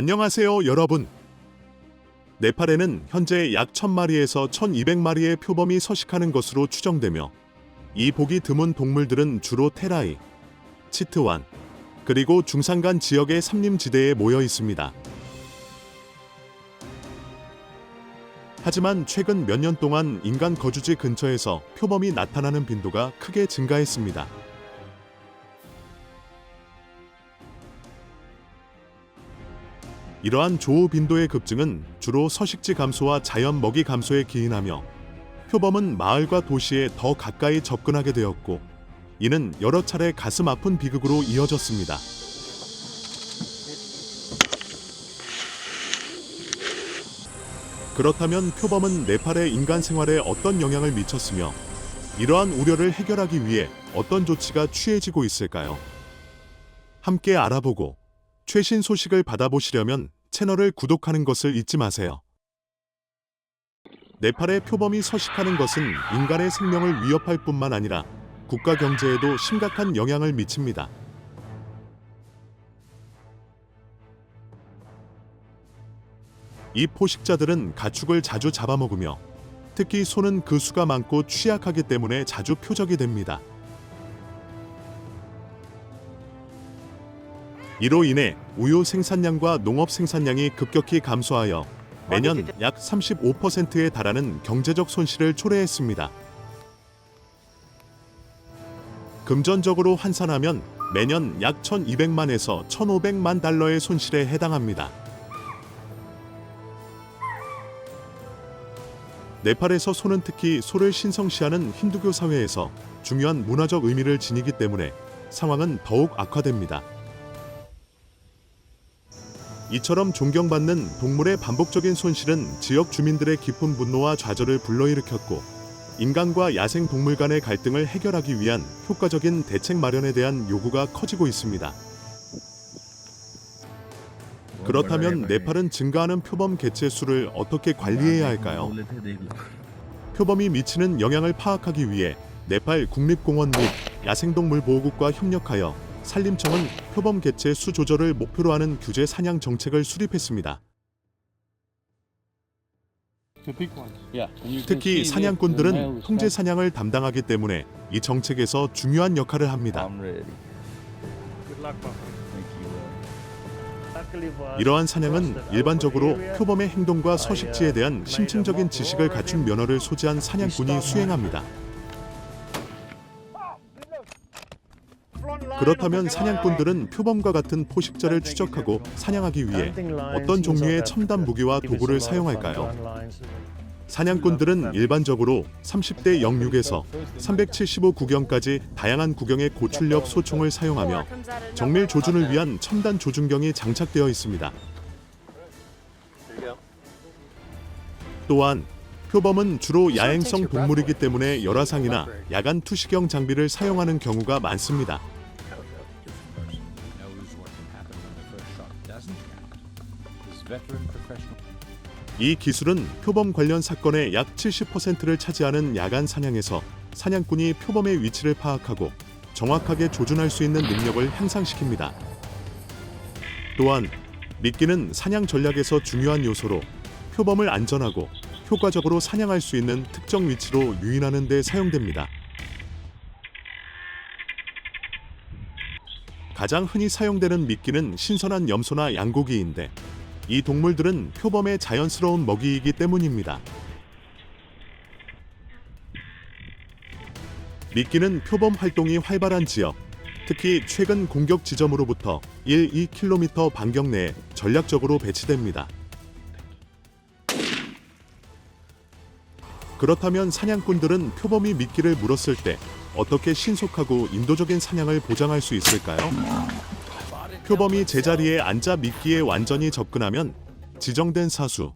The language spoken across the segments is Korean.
안녕하세요, 여러분. 네팔에는 현재 약 1000마리에서 1200마리의 표범이 서식하는 것으로 추정되며 이 보기 드문 동물들은 주로 테라이, 치트완, 그리고 중산간 지역의 삼림지대에 모여 있습니다. 하지만 최근 몇 년 동안 인간 거주지 근처에서 표범이 나타나는 빈도가 크게 증가했습니다. 이러한 조우 빈도의 급증은 주로 서식지 감소와 자연 먹이 감소에 기인하며 표범은 마을과 도시에 더 가까이 접근하게 되었고 이는 여러 차례 가슴 아픈 비극으로 이어졌습니다. 그렇다면 표범은 네팔의 인간 생활에 어떤 영향을 미쳤으며 이러한 우려를 해결하기 위해 어떤 조치가 취해지고 있을까요? 함께 알아보고 최신 소식을 받아보시려면 채널을 구독하는 것을 잊지 마세요. 네팔의 표범이 서식하는 것은 인간의 생명을 위협할 뿐만 아니라 국가 경제에도 심각한 영향을 미칩니다. 이 포식자들은 가축을 자주 잡아먹으며 특히 소는 그 수가 많고 취약하기 때문에 자주 표적이 됩니다. 이로 인해 우유 생산량과 농업 생산량이 급격히 감소하여 매년 약 35%에 달하는 경제적 손실을 초래했습니다. 금전적으로 환산하면 매년 약 1,200만에서 1,500만 달러의 손실에 해당합니다. 네팔에서 소는 특히 소를 신성시하는 힌두교 사회에서 중요한 문화적 의미를 지니기 때문에 상황은 더욱 악화됩니다. 이처럼 존경받는 동물의 반복적인 손실은 지역 주민들의 깊은 분노와 좌절을 불러일으켰고 인간과 야생 동물 간의 갈등을 해결하기 위한 효과적인 대책 마련에 대한 요구가 커지고 있습니다. 그렇다면 네팔은 증가하는 표범 개체 수를 어떻게 관리해야 할까요? 표범이 미치는 영향을 파악하기 위해 네팔 국립공원 및 야생동물 보호국과 협력하여 산림청은 표범 개체 수 조절을 목표로 하는 규제 사냥 정책을 수립했습니다. 특히 사냥꾼들은 통제 사냥을 담당하기 때문에 이 정책에서 중요한 역할을 합니다. Uh, 이러한 사냥은 일반적으로 표범의 행동과 서식지에 대한 심층적인 지식을 갖춘 면허를 소지한 사냥꾼이 수행합니다. 그렇다면 사냥꾼들은 표범과 같은 포식자를 추적하고 사냥하기 위해 어떤 종류의 첨단 무기와 도구를 사용할까요? 사냥꾼들은 일반적으로 30대 06에서 375 구경까지 다양한 구경의 고출력 소총을 사용하며 정밀 조준을 위한 첨단 조준경이 장착되어 있습니다. 또한 표범은 주로 야행성 동물이기 때문에 열화상이나 야간 투시경 장비를 사용하는 경우가 많습니다. 이 기술은 표범 관련 사건의 약 70%를 차지하는 야간 사냥에서 사냥꾼이 표범의 위치를 파악하고 정확하게 조준할 수 있는 능력을 향상시킵니다. 또한 미끼는 사냥 전략에서 중요한 요소로 표범을 안전하고 효과적으로 사냥할 수 있는 특정 위치로 유인하는 데 사용됩니다. 가장 흔히 사용되는 미끼는 신선한 염소나 양고기인데 이 동물들은 표범의 자연스러운 먹이이기 때문입니다. 미끼는 표범 활동이 활발한 지역, 특히 최근 공격 지점으로부터 1, 2km 반경 내에 전략적으로 배치됩니다. 그렇다면 사냥꾼들은 표범이 미끼를 물었을 때 어떻게 신속하고 인도적인 사냥을 보장할 수 있을까요? 표범이 제자리에 앉아 미끼에 완전히 접근하면 지정된 사수,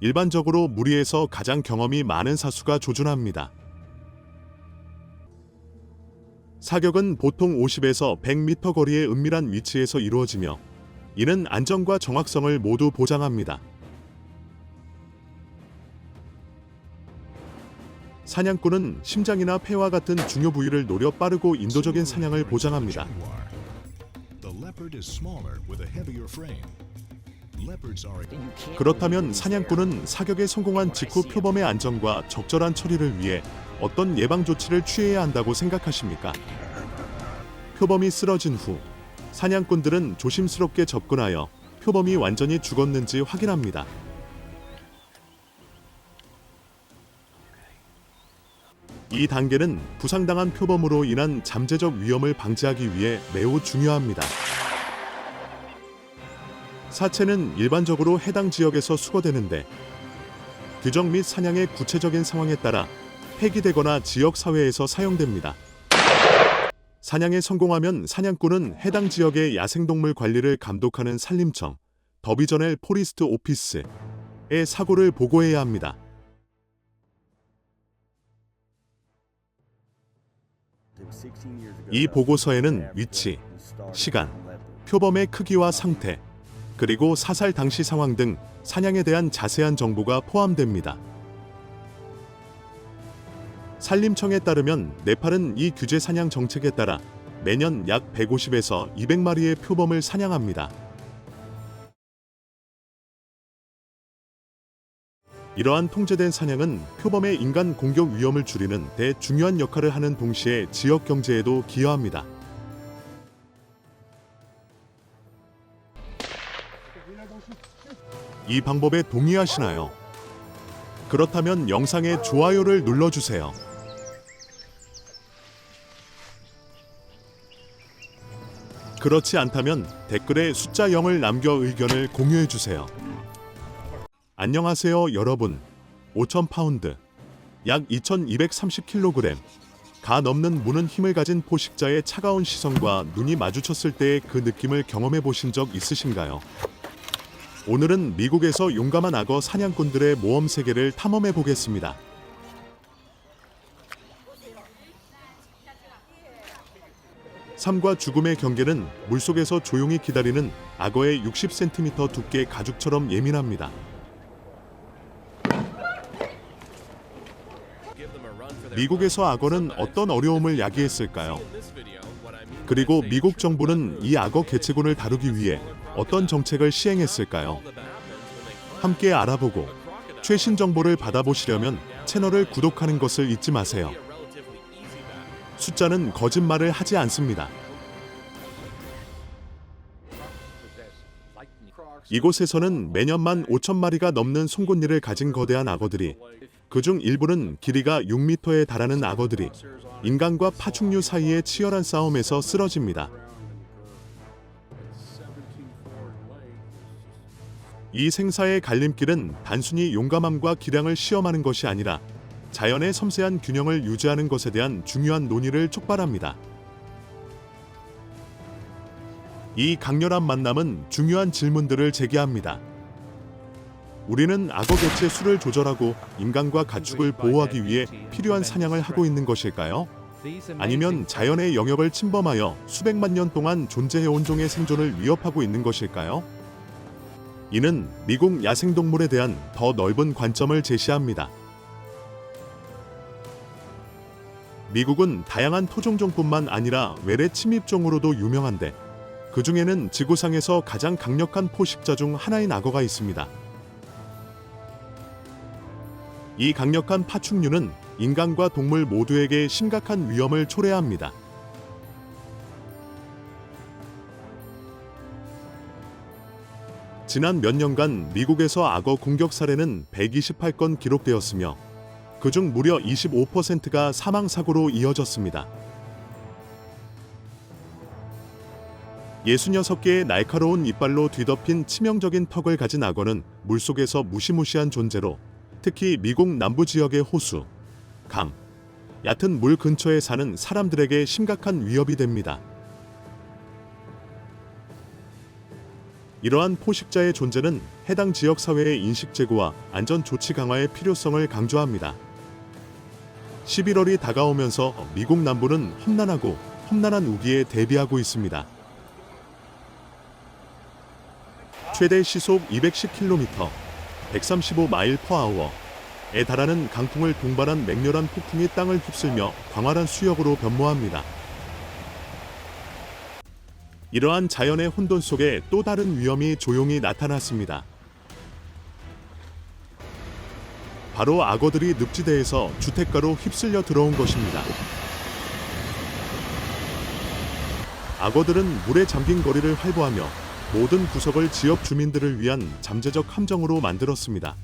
일반적으로 무리에서 가장 경험이 많은 사수가 조준합니다. 사격은 보통 50에서 100m 거리의 은밀한 위치에서 이루어지며 이는 안정과 정확성을 모두 보장합니다. 사냥꾼은 심장이나 폐와 같은 중요 부위를 노려 빠르고 인도적인 사냥을 보장합니다. Leopard is smaller with a heavier frame. 그렇다면 사냥꾼은 사격에 성공한 직후 표범의 안전과 적절한 처리를 위해 어떤 예방 조치를 취해야 한다고 생각하십니까? 표범이 쓰러진 후 사냥꾼들은 조심스럽게 접근하여 표범이 완전히 죽었는지 확인합니다. 이 단계는 부상당한 표범으로 인한 잠재적 위험을 방지하기 위해 매우 중요합니다. 사체는 일반적으로 해당 지역에서 수거되는데 규정 및 사냥의 구체적인 상황에 따라 폐기되거나 지역 사회에서 사용됩니다. 사냥에 성공하면 사냥꾼은 해당 지역의 야생동물 관리를 감독하는 산림청 더비저넬 포리스트 오피스에 사고를 보고해야 합니다. 이 보고서에는 위치, 시간, 표범의 크기와 상태, 그리고 사살 당시 상황 등 사냥에 대한 자세한 정보가 포함됩니다. 산림청에 따르면 네팔은 이 규제 사냥 정책에 따라 매년 약 150에서 200마리의 표범을 사냥합니다. 이러한 통제된 사냥은 표범의 인간 공격 위험을 줄이는 대 중요한 역할을 하는 동시에 지역 경제에도 기여합니다. 이 방법에 동의하시나요? 그렇다면 영상에 좋아요를 눌러주세요. 그렇지 않다면 댓글에 숫자 0을 남겨 의견을 공유해 주세요. 안녕하세요 여러분 5,000파운드 약 2,230kg 가 넘는 무는 힘을 가진 포식자의 차가운 시선과 눈이 마주쳤을 때의 그 느낌을 경험해 보신 적 있으신가요? 오늘은 미국에서 용감한 악어 사냥꾼들의 모험 세계를 탐험해 보겠습니다. 삶과 죽음의 경계는 물속에서 조용히 기다리는 악어의 60cm 두께 가죽처럼 예민합니다. 미국에서 악어는 어떤 어려움을 야기했을까요? 그리고 미국 정부는 이 악어 개체군을 다루기 위해 어떤 정책을 시행했을까요? 함께 알아보고 최신 정보를 받아보시려면 채널을 구독하는 것을 잊지 마세요. 숫자는 거짓말을 하지 않습니다. 이곳에서는 매년 만 5천 마리가 넘는 송곳니를 가진 거대한 악어들이 그중 일부는 길이가 6m에 달하는 악어들이 인간과 파충류 사이의 치열한 싸움에서 쓰러집니다. 이 생사의 갈림길은 단순히 용감함과 기량을 시험하는 것이 아니라 자연의 섬세한 균형을 유지하는 것에 대한 중요한 논의를 촉발합니다. 이 강렬한 만남은 중요한 질문들을 제기합니다. 우리는 악어 개체 수를 조절하고 인간과 가축을 보호하기 위해 필요한 사냥을 하고 있는 것일까요? 아니면 자연의 영역을 침범하여 수백만 년 동안 존재해온 종의 생존을 위협하고 있는 것일까요? 이는 미국 야생동물에 대한 더 넓은 관점을 제시합니다. 미국은 다양한 토종종뿐만 아니라 외래 침입종으로도 유명한데 그 중에는 지구상에서 가장 강력한 포식자 중 하나인 악어가 있습니다. 이 강력한 파충류는 인간과 동물 모두에게 심각한 위험을 초래합니다. 지난 몇 년간 미국에서 악어 공격 사례는 128건 기록되었으며 그중 무려 25%가 사망 사고로 이어졌습니다. 66개의 날카로운 이빨로 뒤덮인 치명적인 턱을 가진 악어는 물속에서 무시무시한 존재로 특히 미국 남부 지역의 호수, 강, 얕은 물 근처에 사는 사람들에게 심각한 위협이 됩니다. 이러한 포식자의 존재는 해당 지역 사회의 인식 제고와 안전 조치 강화의 필요성을 강조합니다. 11월이 다가오면서 미국 남부는 험난하고 험난한 우기에 대비하고 있습니다. 최대 시속 210km, 135마일 퍼 아워에 달하는 강풍을 동반한 맹렬한 폭풍이 땅을 휩쓸며 광활한 수역으로 변모합니다. 이러한 자연의 혼돈 속에 또 다른 위험이 조용히 나타났습니다. 바로 악어들이 늪지대에서 주택가로 휩쓸려 들어온 것입니다. 악어들은 물에 잠긴 거리를 활보하며 모든 구석을 지역 주민들을 위한 잠재적 함정으로 만들었습니다.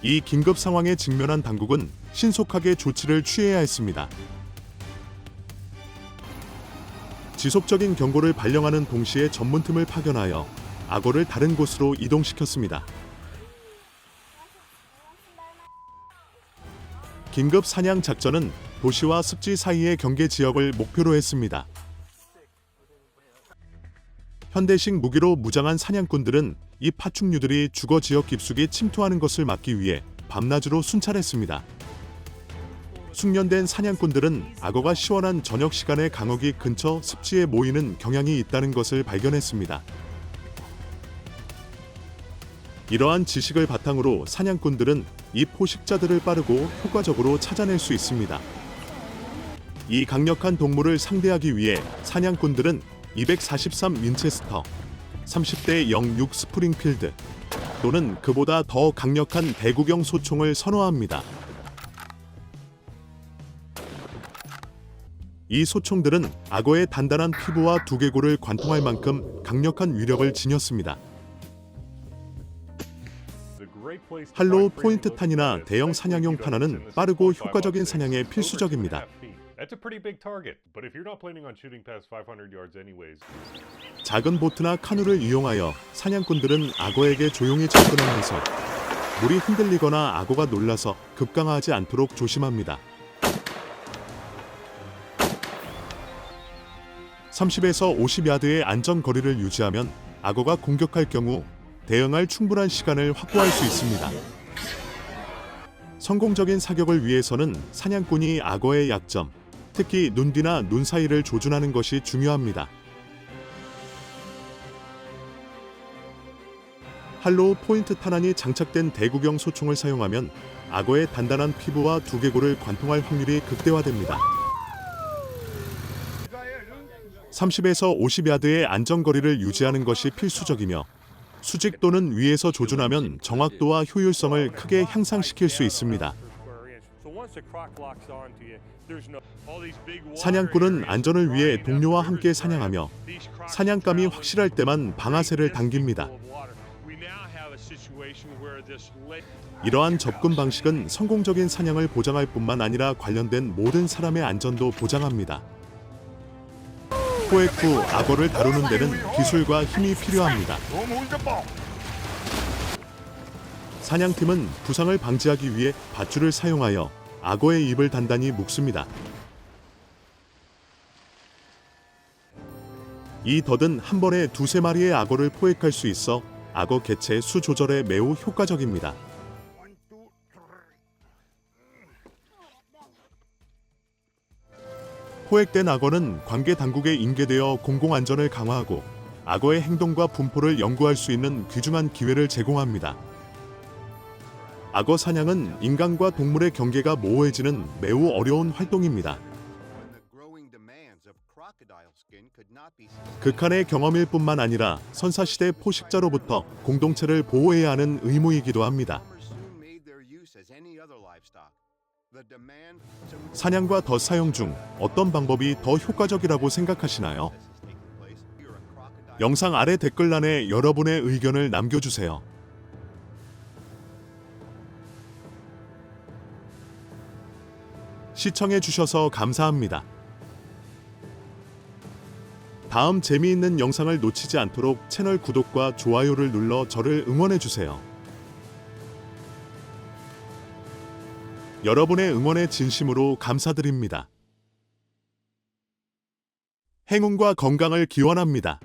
이 긴급 상황에 직면한 당국은 신속하게 조치를 취해야 했습니다. 지속적인 경고를 발령하는 동시에 전문팀을 파견하여 악어를 다른 곳으로 이동시켰습니다. 긴급 사냥 작전은 도시와 습지 사이의 경계 지역을 목표로 했습니다. 현대식 무기로 무장한 사냥꾼들은 이 파충류들이 주거 지역 깊숙이 침투하는 것을 막기 위해 밤낮으로 순찰했습니다. 숙련된 사냥꾼들은 악어가 시원한 저녁 시간에 강어기 근처 습지에 모이는 경향이 있다는 것을 발견했습니다. 이러한 지식을 바탕으로 사냥꾼들은 이 포식자들을 빠르고 효과적으로 찾아낼 수 있습니다. 이 강력한 동물을 상대하기 위해 사냥꾼들은 243 윈체스터, 30대 06 스프링필드 또는 그보다 더 강력한 대구경 소총을 선호합니다. 이 소총들은 악어의 단단한 피부와 두개골을 관통할 만큼 강력한 위력을 지녔습니다. 할로우 포인트 탄이나 대형 사냥용 탄환은 빠르고 효과적인 사냥에 필수적입니다. That's a pretty big target, but if you're not planning on shooting past 500 yards anyways, 작은 보트나 카누를 이용하여 사냥꾼들은 악어에게 조용히 접근하면서 물이 흔들리거나 악어가 놀라서 급강하지 않도록 조심합니다. 30에서 50야드의 안전 거리를 유지하면 악어가 공격할 경우 대응할 충분한 시간을 확보할 수 있습니다. 성공적인 사격을 위해서는 사냥꾼이 악어의 약점, 특히 눈 뒤나 눈 사이를 조준하는 것이 중요합니다. 할로우 포인트 탄환이 장착된 대구경 소총을 사용하면 악어의 단단한 피부와 두개골을 관통할 확률이 극대화됩니다. 30에서 50야드의 안전거리를 유지하는 것이 필수적이며 수직 또는 위에서 조준하면 정확도와 효율성을 크게 향상시킬 수 있습니다. 사냥꾼은 안전을 위해 동료와 함께 사냥하며 사냥감이 확실할 때만 방아쇠를 당깁니다. 이러한 접근 방식은 성공적인 사냥을 보장할 뿐만 아니라 관련된 모든 사람의 안전도 보장합니다. 포획 후 악어를 다루는 데는 기술과 힘이 필요합니다. 사냥팀은 부상을 방지하기 위해 밧줄을 사용하여 악어의 입을 단단히 묶습니다. 이 덫은 한 번에 두세 마리의 악어를 포획할 수 있어 악어 개체 수 조절에 매우 효과적입니다. 포획된 악어는 관계 당국에 인계되어 공공 안전을 강화하고 악어의 행동과 분포를 연구할 수 있는 귀중한 기회를 제공합니다. 악어 사냥은 인간과 동물의 경계가 모호해지는 매우 어려운 활동입니다. 극한의 경험일 뿐만 아니라 선사시대 포식자로부터 공동체를 보호해야 하는 의무이기도 합니다. 사냥과 덫 사용 중 어떤 방법이 더 효과적이라고 생각하시나요? 영상 아래 댓글란에 여러분의 의견을 남겨주세요. 시청해 주셔서 감사합니다. 다음 재미있는 영상을 놓치지 않도록 채널 구독과 좋아요를 눌러 저를 응원해 주세요. 여러분의 응원에 진심으로 감사드립니다. 행운과 건강을 기원합니다.